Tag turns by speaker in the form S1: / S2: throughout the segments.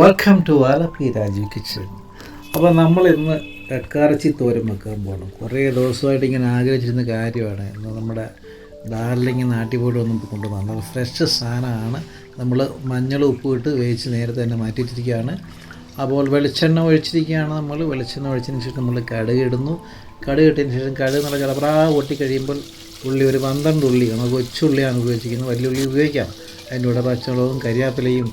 S1: Welcome to Alleppey Raju kitchen അപ്പോൾ നമ്മൾ ഇന്ന് കക്കാറച്ചി തോരൻ വെക്കാൻ പോകണം കുറേ ദിവസമായിട്ട് ഇങ്ങനെ ആഗ്രഹിച്ചിരുന്ന കാര്യമാണ്. ഇന്ന് നമ്മുടെ ഡാർലിങ് നാട്ടിൽ ഒന്നും കൊണ്ടുവന്നത് ഫ്രഷ് സാധനമാണ്. നമ്മൾ മഞ്ഞൾ ഉപ്പ് ഇട്ട് വേവിച്ച് നേരത്തെ തന്നെ മാറ്റിയിട്ടിരിക്കുകയാണ് അപ്പോൾ വെളിച്ചെണ്ണ ഒഴിച്ചിരിക്കുകയാണ് നമ്മൾ. വെളിച്ചെണ്ണ ഒഴിച്ചതിന് ശേഷം നമ്മൾ കടുക് ഇടുന്നു. കടുക് ഇട്ടതിന് ശേഷം കടുക് നല്ല ചടപ്രാ പൊട്ടി കഴിയുമ്പോൾ ഉള്ളി ഒരു പന്ത്രണ്ട് ഉള്ളി നമുക്ക് കൊച്ചുള്ളിയാണ് ഉപയോഗിച്ചിരിക്കുന്നത്. വലിയ ഉള്ളി ഉപയോഗിക്കാം. അതിന്റെ കൂടെ പച്ചമുളകും കരിയാപ്പിലയും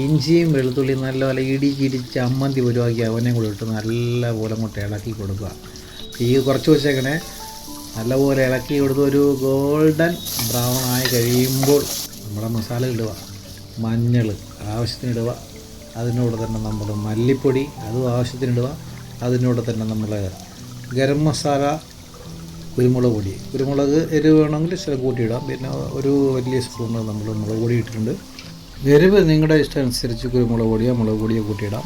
S1: ഇഞ്ചിയും വെളുത്തുള്ളിയും നല്ലപോലെ പോലെ ഇടിച്ച് ചമ്മന്തി ഒരുവാക്കി അവനെ കൂടെ ഇട്ട് നല്ല പോലെ അങ്ങോട്ട് ഇളക്കി കൊടുക്കുക. തീ കുറച്ച് വെച്ചേക്കണേ. നല്ലപോലെ ഇളക്കി കൊടുത്ത് ഒരു ഗോൾഡൻ ബ്രൗൺ ആയി കഴിയുമ്പോൾ നമ്മുടെ മസാല ഇടുക. മഞ്ഞൾ ആവശ്യത്തിന് ഇടുക. അതിനോട് തന്നെ നമ്മൾ മല്ലിപ്പൊടി അതും ആവശ്യത്തിന് ഇടുക. അതിനോട് തന്നെ നമ്മൾ ഗരം മസാല കുരുമുളക് പൊടി. കുരുമുളക് എരിവ് വേണമെങ്കിൽ ചില കൂട്ടിയിടാം പിന്നെ ഒരു വലിയ സ്പൂണ് നമ്മൾ മുളക് പൊടി ഇട്ടിട്ടുണ്ട്. എരിവ് നിങ്ങളുടെ ഇഷ്ടം അനുസരിച്ച് കുരുമുളക് പൊടിയോ മുളക് പൊടിയോ കൂട്ടിയിടാം.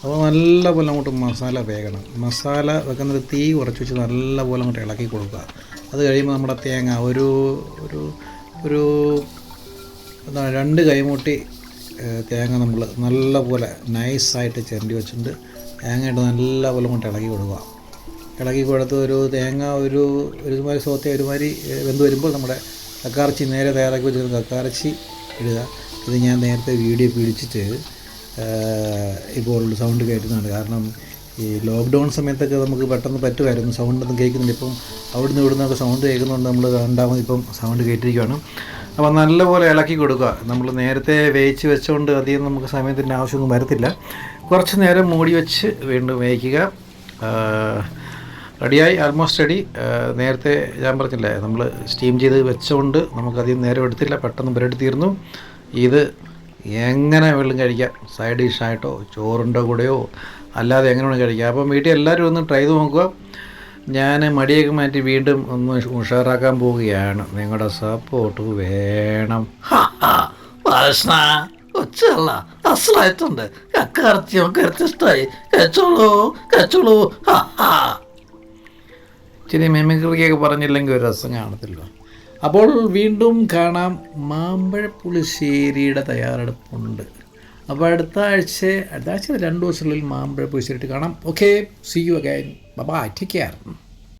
S1: അപ്പോൾ നല്ല പോലെ അങ്ങോട്ട് മസാല വേകണം. മസാല വെക്കുന്നത് തീ കുറച്ച് വെച്ച് നല്ല പോലെ അങ്ങോട്ട് ഇളക്കി കൊടുക്കുക. അത് കഴിയുമ്പോൾ നമ്മുടെ തേങ്ങ ഒരു ഒരു ഒരു എന്താണ് രണ്ട് കൈമുട്ടി തേങ്ങ നമ്മൾ നല്ല പോലെ നൈസായിട്ട് ചിരണ്ടി വെച്ചിട്ടുണ്ട്. തേങ്ങയിട്ട് നല്ലപോലെ നല്ല പോലെ അങ്ങോട്ട് ഇളക്കി കൊടുക്കുക. ഇളക്കി കൊടുത്ത് ഒരു തേങ്ങ ഒരു ഒരുമാതിരി സോത്തെ ഒരുമാതിരി വെന്ത് വരുമ്പോൾ നമ്മുടെ കക്കാർച്ചി നേരെ തയ്യാറാക്കി വെച്ചിരുന്ന കക്കാർച്ചി ഇടുക. ഇത് ഞാൻ നേരത്തെ വീഡിയോ പിടിച്ചിട്ട് ഇപ്പോൾ സൗണ്ട് കയറ്റുന്നുണ്ട് കാരണം ഈ ലോക്ക്ഡൗൺ സമയത്തൊക്കെ നമുക്ക് പെട്ടെന്ന് പറ്റുമായിരുന്നു. സൗണ്ടൊന്നും കേൾക്കുന്നില്ല. ഇപ്പം അവിടുന്ന് ഇവിടുന്നൊക്കെ സൗണ്ട് കേൾക്കുന്നതുകൊണ്ട് നമ്മൾ രണ്ടാമത് ഇപ്പം സൗണ്ട് കയറ്റിയിരിക്കുകയാണ് അപ്പോൾ നല്ലപോലെ ഇളക്കി കൊടുക്കുക. നമ്മൾ നേരത്തെ വേവിച്ച് വെച്ചുകൊണ്ട് അധികം നമുക്ക് സമയത്തിന്റെ ആവശ്യമൊന്നും വരത്തില്ല. കുറച്ച് നേരം മൂടി വെച്ച് വീണ്ടും വേവിക്കുക. റെഡിയായി ആൾമോസ്റ്റ് റെഡി നേരത്തെ ഞാൻ പറഞ്ഞില്ലേ നമ്മൾ സ്റ്റീം ചെയ്ത് വെച്ചുകൊണ്ട് നമുക്കധികം നേരം എടുത്തില്ല. പെട്ടെന്ന് ബ്രെഡ് തീർന്നു. ഇത് എങ്ങനെ വെള്ളം കഴിക്കാം. സൈഡ് ഡിഷായിട്ടോ ചോറിന്റെ കൂടെയോ അല്ലാതെ എങ്ങനെ വേണം കഴിക്കാം. അപ്പം വീട്ടിൽ എല്ലാവരും ഒന്ന് ട്രൈ ചെയ്ത് നോക്കുക. ഞാൻ മടിയൊക്കെ മാറ്റി വീണ്ടും ഒന്ന് ഉഷാറാക്കാൻ പോവുകയാണ്. നിങ്ങളുടെ സപ്പോർട്ട് വേണം.
S2: വാസന കൊച്ചല്ല അസലായിട്ടുണ്ട്. കക്കറച്ചി നമുക്ക് ഇഷ്ടമായി കഴിച്ചോളൂ കഴിച്ചോളൂ. ഹാ ഹാ.
S1: ഇച്ചിരി മെമിക്രിക്കൊക്കെ പറഞ്ഞില്ലെങ്കിൽ ഒരു രസം കാണത്തില്ല. അപ്പോൾ വീണ്ടും കാണാം മാമ്പഴപ്പുളിശ്ശേരിയുടെ തയ്യാറെടുപ്പുണ്ട്. അപ്പോൾ അടുത്ത ആഴ്ച അടുത്ത ആഴ്ച രണ്ട് ദിവസങ്ങളിൽ മാമ്പഴപ്പുളിശ്ശേരിയിട്ട് പുളിശ്ശേരി കാണാം. Okay see you again bye take care